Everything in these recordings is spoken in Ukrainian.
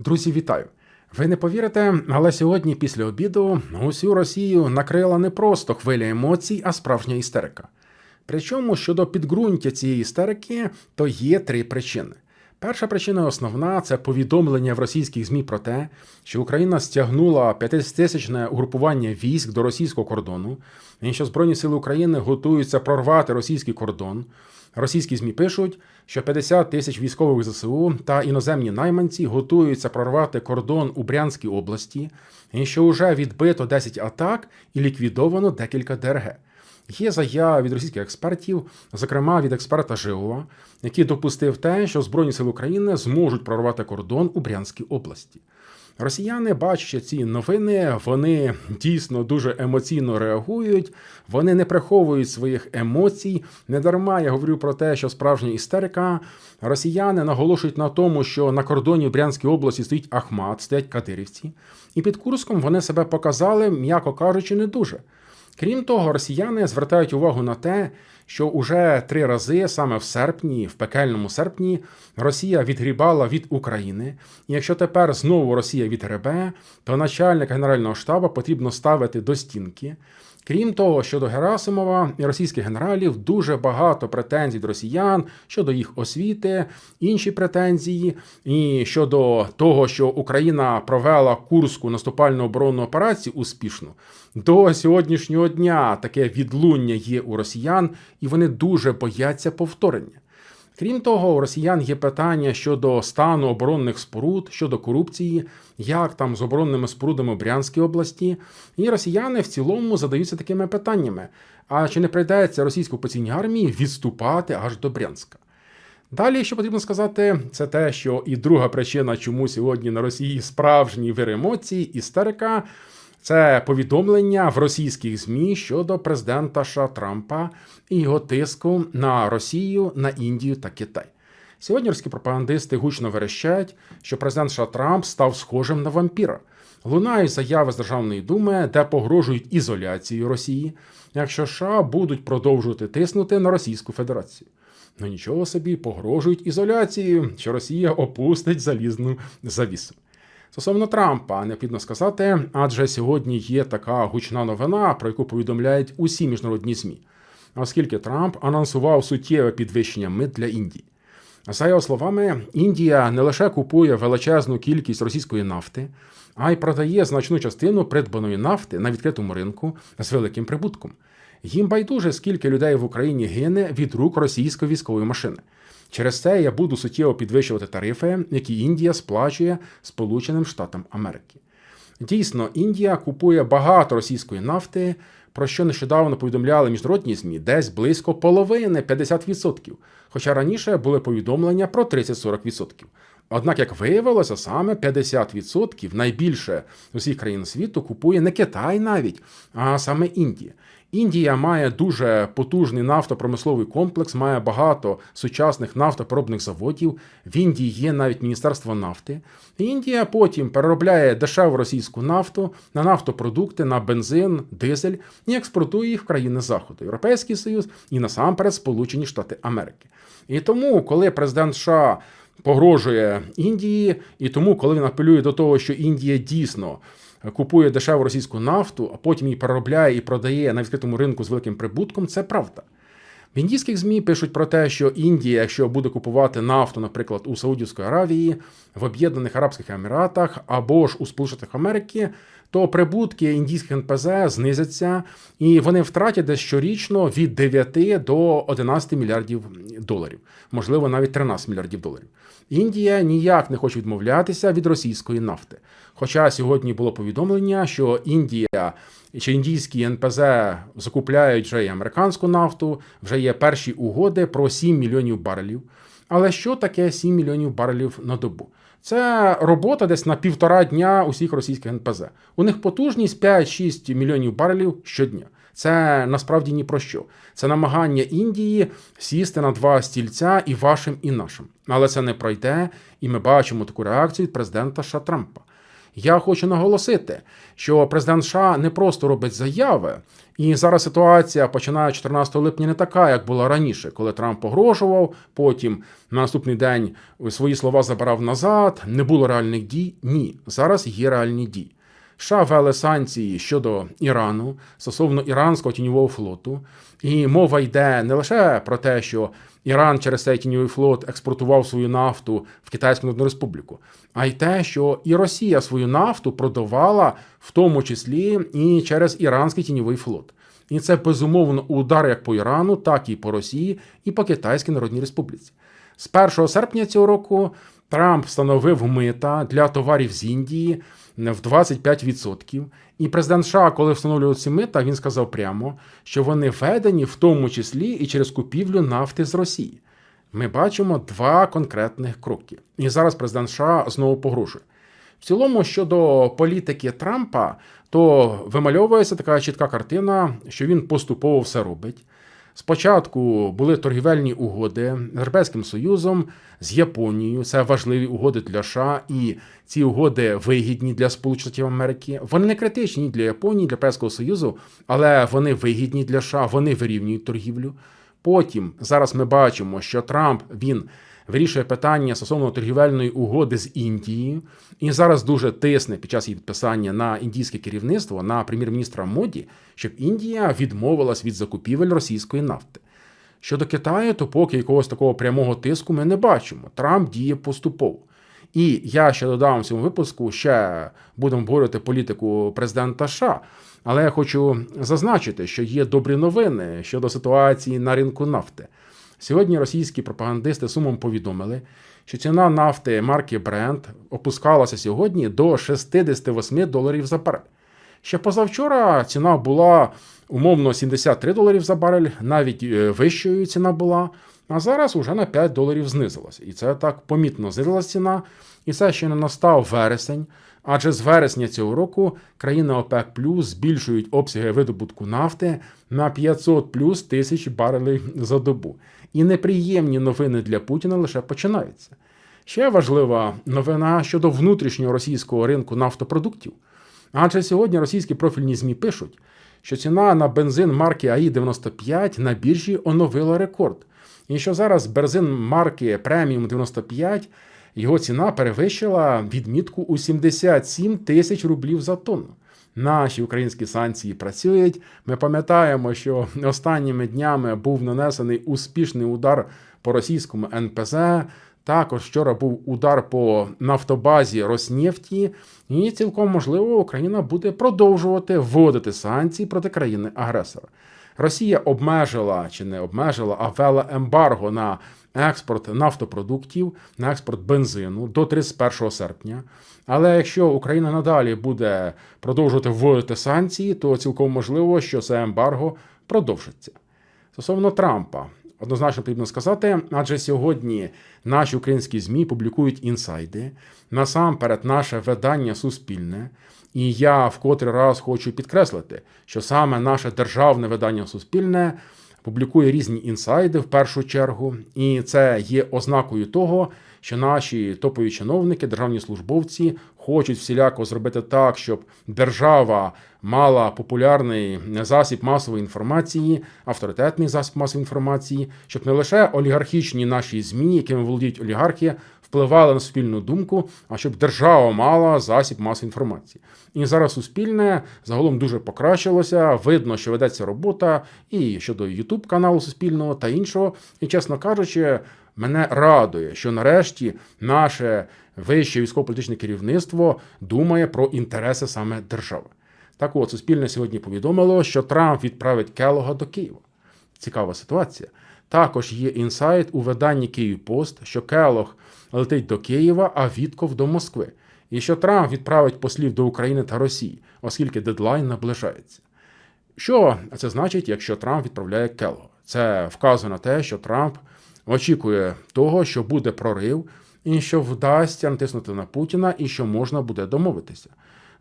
Друзі, вітаю! Ви не повірите, але сьогодні після обіду усю Росію накрила не просто хвиля емоцій, а справжня істерика. Причому щодо підґрунтя цієї істерики, то є три причини. Перша причина основна це повідомлення в російських ЗМІ про те, що Україна стягнула 50-тисячне угрупування військ до російського кордону, і що Збройні сили України готуються прорвати російський кордон. Російські ЗМІ пишуть, що 50 тисяч військових ЗСУ та іноземні найманці готуються прорвати кордон у Брянській області, і що вже відбито 10 атак і ліквідовано декілька ДРГ. Є заява від російських експертів, зокрема від експерта Жилова, який допустив те, що Збройні сили України зможуть прорвати кордон у Брянській області. Росіяни, бачачи ці новини, вони дійсно дуже емоційно реагують, вони не приховують своїх емоцій. Недарма я говорю про те, що справжня істерика. Росіяни наголошують на тому, що на кордоні в Брянській області стоїть Ахмат, стоять кадирівці, і під Курском вони себе показали, м'яко кажучи, не дуже. Крім того, росіяни звертають увагу на те, що уже три рази, саме в серпні, в пекельному серпні, Росія відгрібала від України. І якщо тепер знову Росія відгребе, то начальник Генерального штабу потрібно ставити до стінки. Крім того, щодо Герасимова і російських генералів дуже багато претензій до росіян щодо їх освіти, інші претензії, і щодо того, що Україна провела курську наступальну оборонну операцію успішно. До сьогоднішнього дня таке відлуння є у росіян, і вони дуже бояться повторення. Крім того, у росіян є питання щодо стану оборонних споруд, щодо корупції, як там з оборонними спорудами в Брянській області. І росіяни в цілому задаються такими питаннями: а чи не прийдеться російській окупаційній армії відступати аж до Брянська? Далі, що потрібно сказати, це те, що і друга причина, чому сьогодні на Росії справжній вир емоцій, істерика. Це повідомлення в російських ЗМІ щодо президента США Трампа і його тиску на Росію, на Індію та Китай. Сьогодні російські пропагандисти гучно верещать, що президент США Трамп став схожим на вампіра. Лунають заяви з Державної думи, де погрожують ізоляцією Росії, якщо США будуть продовжувати тиснути на Російську Федерацію. Ну нічого собі погрожують ізоляцією, що Росія опустить залізну завісу. Стосовно Трампа, необхідно сказати, адже сьогодні є така гучна новина, про яку повідомляють усі міжнародні ЗМІ, оскільки Трамп анонсував суттєве підвищення мит для Індії. За його словами, Індія не лише купує величезну кількість російської нафти, а й продає значну частину придбаної нафти на відкритому ринку з великим прибутком. Їм байдуже, скільки людей в Україні гине від рук російської військової машини. Через це я буду суттєво підвищувати тарифи, які Індія сплачує Сполученим Штатам Америки. Дійсно, Індія купує багато російської нафти, про що нещодавно повідомляли міжнародні ЗМІ, десь близько половини 50%. Хоча раніше були повідомлення про 30-40%. Однак, як виявилося, саме 50% найбільше з усіх країн світу купує не Китай навіть, а саме Індія. Індія має дуже потужний нафтопромисловий комплекс, має багато сучасних нафтопоробних заводів. В Індії є навіть Міністерство нафти. Індія потім переробляє дешеву російську нафту на нафтопродукти, на бензин, дизель і експортує їх в країни Заходу, Європейський Союз і насамперед Сполучені Штати Америки. І тому, коли президент США погрожує Індії, і тому, коли він апелює до того, що Індія дійсно купує дешеву російську нафту, а потім її переробляє і продає на відкритому ринку з великим прибутком, це правда. В індійських ЗМІ пишуть про те, що Індія, якщо буде купувати нафту, наприклад, у Саудівської Аравії, в Об'єднаних Арабських Еміратах або ж у Сполучених Америки, то прибутки індійських НПЗ знизяться, і вони втратять десь щорічно від 9 до 11 мільярдів доларів, можливо, навіть 13 мільярдів доларів. Індія ніяк не хоче відмовлятися від російської нафти. Хоча сьогодні було повідомлення, що Індія чи індійські НПЗ закупляють вже і американську нафту, вже є перші угоди про 7 мільйонів барелів. Але що таке 7 мільйонів барелів на добу? Це робота десь на півтора дня усіх російських НПЗ. У них потужність 5-6 мільйонів барелів щодня. Це насправді ні про що. Це намагання Індії сісти на два стільця і вашим, і нашим. Але це не пройде, і ми бачимо таку реакцію від президента Ша Трампа. Я хочу наголосити, що президент США не просто робить заяви, і зараз ситуація починає 14 липня не така, як була раніше, коли Трамп погрожував, потім на наступний день свої слова забирав назад, не було реальних дій. Ні, зараз є реальні дії. США ввели санкції щодо Ірану стосовно іранського тіньового флоту, і мова йде не лише про те, що Іран через цей тіньовий флот експортував свою нафту в Китайську Народну Республіку, а й те, що і Росія свою нафту продавала в тому числі і через іранський тіньовий флот. І це безумовно удар як по Ірану, так і по Росії, і по Китайській Народній Республіці. З 1 серпня цього року Трамп встановив мита для товарів з Індії в 25%. І президент США, коли встановлював ці мита, він сказав прямо, що вони введені в тому числі і через купівлю нафти з Росії. Ми бачимо два конкретних кроки. І зараз президент США знову погрожує. В цілому, щодо політики Трампа, то вимальовується така чітка картина, що він поступово все робить. Спочатку були торгівельні угоди з Європейським Союзом, з Японією. Це важливі угоди для США, і ці угоди вигідні для Сполучених Штатів Америки. Вони не критичні для Японії, для Європейського Союзу, але вони вигідні для США, вони вирівнюють торгівлю. Потім зараз ми бачимо, що Трамп він вирішує питання стосовно торгівельної угоди з Індією, і зараз дуже тисне під час її підписання на індійське керівництво на прем'єр-міністра Моді, щоб Індія відмовилась від закупівель російської нафти. Щодо Китаю, то поки якогось такого прямого тиску ми не бачимо. Трамп діє поступово. І я ще додам в цьому випуску, ще будемо говорити політику президента США. Але я хочу зазначити, що є добрі новини щодо ситуації на ринку нафти. Сьогодні російські пропагандисти сумом повідомили, що ціна нафти марки Brent опускалася сьогодні до 68 доларів за барель. Ще позавчора ціна була умовно 73 доларів за барель, навіть е, вищою ціна була. А зараз уже на 5 доларів знизилася. І це так помітно знизилася ціна. І це ще не настав вересень. Адже з вересня цього року країни ОПЕК Плюс збільшують обсяги видобутку нафти на 500 плюс тисяч барелей за добу. І неприємні новини для Путіна лише починаються. Ще важлива новина щодо внутрішнього російського ринку нафтопродуктів. Адже сьогодні російські профільні ЗМІ пишуть, що ціна на бензин марки АІ-95 на біржі оновила рекорд. І що зараз бензин марки Преміум 95 його ціна перевищила відмітку у 77 тисяч рублів за тонну. Наші українські санкції працюють. Ми пам'ятаємо, що останніми днями був нанесений успішний удар по російському НПЗ. Також вчора був удар по нафтобазі Роснефті, і цілком можливо Україна буде продовжувати вводити санкції проти країни-агресора. Росія обмежила чи не обмежила, а ввела ембарго на експорт нафтопродуктів, на експорт бензину до 31 серпня. Але якщо Україна надалі буде продовжувати вводити санкції, то цілком можливо, що це ембарго продовжиться. Стосовно Трампа, однозначно потрібно сказати, адже сьогодні наші українські ЗМІ публікують інсайди, насамперед, наше видання суспільне. І я в котрий раз хочу підкреслити, що саме наше державне видання суспільне публікує різні інсайди в першу чергу, і це є ознакою того, що наші топові чиновники, державні службовці хочуть всіляко зробити так, щоб держава мала популярний засіб масової інформації, авторитетний засіб масової інформації, щоб не лише олігархічні наші змі, якими володіють олігархи, впливали на суспільну думку, а щоб держава мала засіб масової інформації. І зараз суспільне загалом дуже покращилося. Видно, що ведеться робота і щодо Ютуб каналу Суспільного та іншого. І, чесно кажучи, мене радує, що нарешті наше вище військово-політичне керівництво думає про інтереси саме держави. Так от, Суспільне сьогодні повідомило, що Трамп відправить Келога до Києва. Цікава ситуація. Також є інсайт у виданні Київпост, що Келог летить до Києва, а Вітков до Москви. І що Трамп відправить послів до України та Росії, оскільки дедлайн наближається. Що це значить, якщо Трамп відправляє Келога? Це вказує на те, що Трамп очікує того, що буде прорив, і що вдасться натиснути на Путіна, і що можна буде домовитися.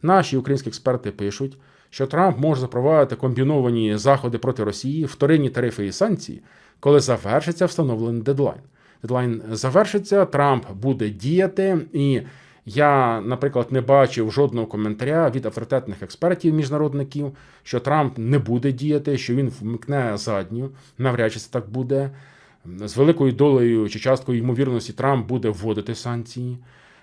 Наші українські експерти пишуть, що Трамп може запровадити комбіновані заходи проти Росії, вторинні тарифи і санкції, коли завершиться встановлений дедлайн. Дедлайн завершиться, Трамп буде діяти, і Я, наприклад, не бачив жодного коментаря від авторитетних експертів, міжнародників, що Трамп не буде діяти, що він вмикне задню. Навряд чи це так буде. З великою долею чи часткою ймовірності Трамп буде вводити санкції.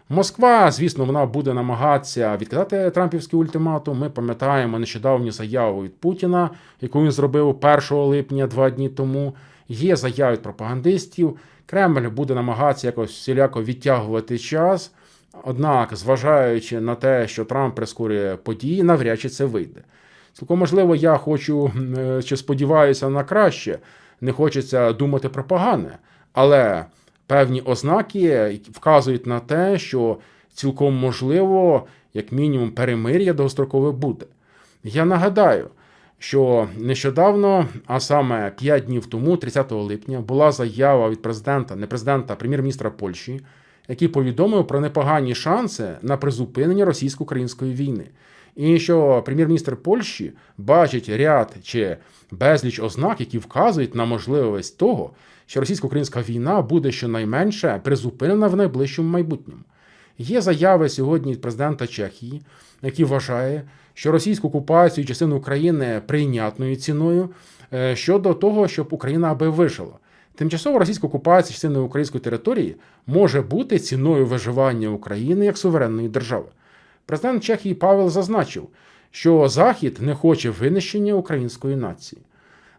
Москва, звісно, вона буде намагатися відкидати Трампівський ультиматум. Ми пам'ятаємо нещодавню заяву від Путіна, яку він зробив 1 липня, два дні тому. Є заяви від пропагандистів. Кремль буде намагатися якось всіляко відтягувати час. Однак, зважаючи на те, що Трамп прискорює події, навряд чи це вийде. Цілком можливо, я хочу е, чи сподіваюся на краще, не хочеться думати про погане, але певні ознаки вказують на те, що цілком можливо, як мінімум, перемир'я довгострокове буде. Я нагадаю, що нещодавно, а саме 5 днів тому, 30 липня, була заява від президента, не президента, а прем'єр-міністра Польщі, який повідомив про непогані шанси на призупинення російсько-української війни. І що прем'єр-міністр Польщі бачить ряд чи безліч ознак, які вказують на можливість того, що російсько-українська війна буде щонайменше призупинена в найближчому майбутньому. Є заяви сьогодні президента Чехії, який вважає, що російську окупацію частину України прийнятною ціною е, щодо того, щоб Україна аби вижила. Тимчасова російська окупація частини української території може бути ціною виживання України як суверенної держави. Президент Чехії Павел зазначив, що Захід не хоче винищення української нації.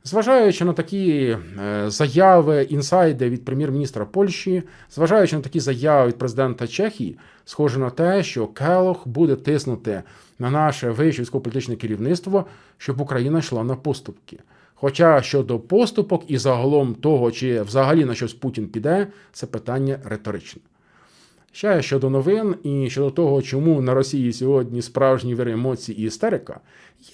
Зважаючи на такі е, заяви інсайди від прем'єр-міністра Польщі, зважаючи на такі заяви від президента Чехії, схоже на те, що Келох буде тиснути на наше вище військово-політичне керівництво, щоб Україна йшла на поступки. Хоча щодо поступок і загалом того, чи взагалі на щось Путін піде, це питання риторичне. Ще щодо новин і щодо того, чому на Росії сьогодні справжні вири емоцій і істерика,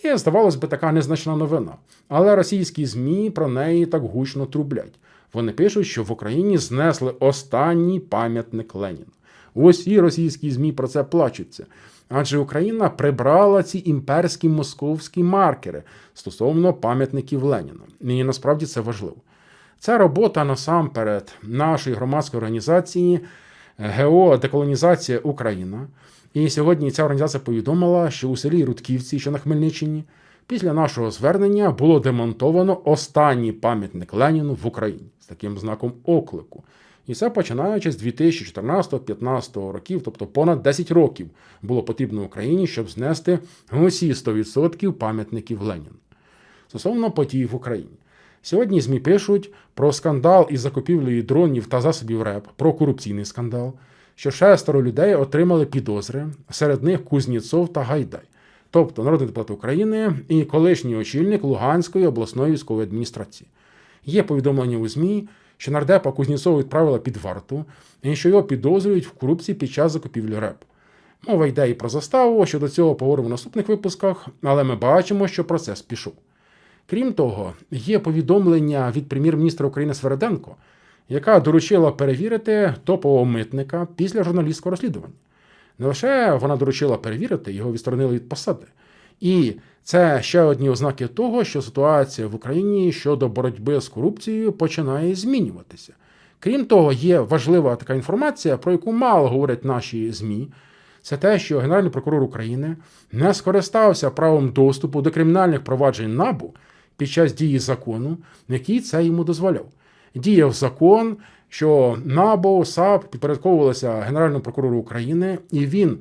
є, здавалось би, така незначна новина. Але російські ЗМІ про неї так гучно трублять. Вони пишуть, що в Україні знесли останній пам'ятник Леніну. Усі російські ЗМІ про це плачуться. Адже Україна прибрала ці імперські московські маркери стосовно пам'ятників Леніна. І насправді це важливо. Це робота насамперед нашої громадської організації. ГО Деколонізація Україна. І сьогодні ця організація повідомила, що у селі Рудківці, що на Хмельниччині, після нашого звернення було демонтовано останній пам'ятник Леніну в Україні з таким знаком оклику. І це починаючи з 2014-15 років, тобто понад 10 років було потрібно Україні, щоб знести усі 100% пам'ятників Леніну. Стосовно подій в Україні. Сьогодні ЗМІ пишуть про скандал із закупівлею дронів та засобів РЕП, про корупційний скандал, що шестеро людей отримали підозри, серед них Кузніцов та Гайдай, тобто народний депутат України і колишній очільник Луганської обласної військової адміністрації. Є повідомлення у ЗМІ, що нардепа Кузніцова відправила під варту і що його підозрюють в корупції під час закупівлі РЕП. Мова йде і про заставу, що до цього поговоримо в наступних випусках, але ми бачимо, що процес пішов. Крім того, є повідомлення від прем'єр-міністра України Свереденко, яка доручила перевірити топового митника після журналістського розслідування. Не лише вона доручила перевірити, його відсторонили від посади. І це ще одні ознаки того, що ситуація в Україні щодо боротьби з корупцією починає змінюватися. Крім того, є важлива така інформація, про яку мало говорять наші ЗМІ. Це те, що Генеральний прокурор України не скористався правом доступу до кримінальних проваджень НАБУ під час дії закону, який це йому дозволяв. Діяв закон, що НАБО, САП підпорядковувалися Генеральному прокурору України, і він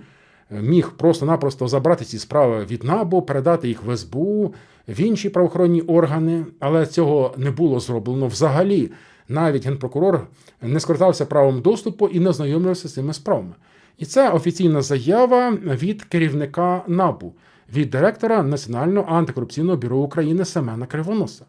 е, міг просто-напросто забрати ці справи від НАБО, передати їх в СБУ, в інші правоохоронні органи, але цього не було зроблено взагалі. Навіть генпрокурор не скористався правом доступу і не ознайомився з цими справами. І це офіційна заява від керівника НАБУ від директора Національного антикорупційного бюро України Семена Кривоноса.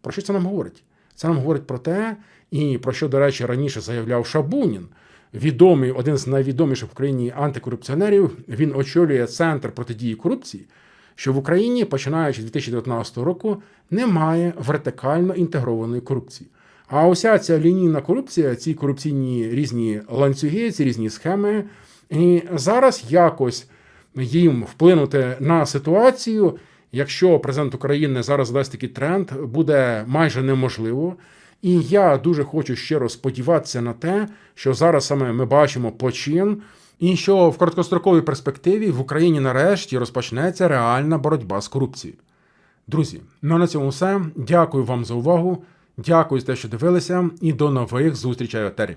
Про що це нам говорить? Це нам говорить про те, і про що, до речі, раніше заявляв Шабунін, відомий, один з найвідоміших в Україні антикорупціонерів. Він очолює центр протидії корупції, що в Україні, починаючи з 2019 року, немає вертикально інтегрованої корупції. А уся ця лінійна корупція, ці корупційні різні ланцюги, ці різні схеми, і зараз якось їм вплинути на ситуацію, якщо президент України зараз дасть такий тренд, буде майже неможливо. І я дуже хочу щиро сподіватися на те, що зараз саме ми бачимо почин і що в короткостроковій перспективі в Україні нарешті розпочнеться реальна боротьба з корупцією. Друзі, ну на цьому все. Дякую вам за увагу. Дякую за те, що дивилися, і до нових зустрічей в етері.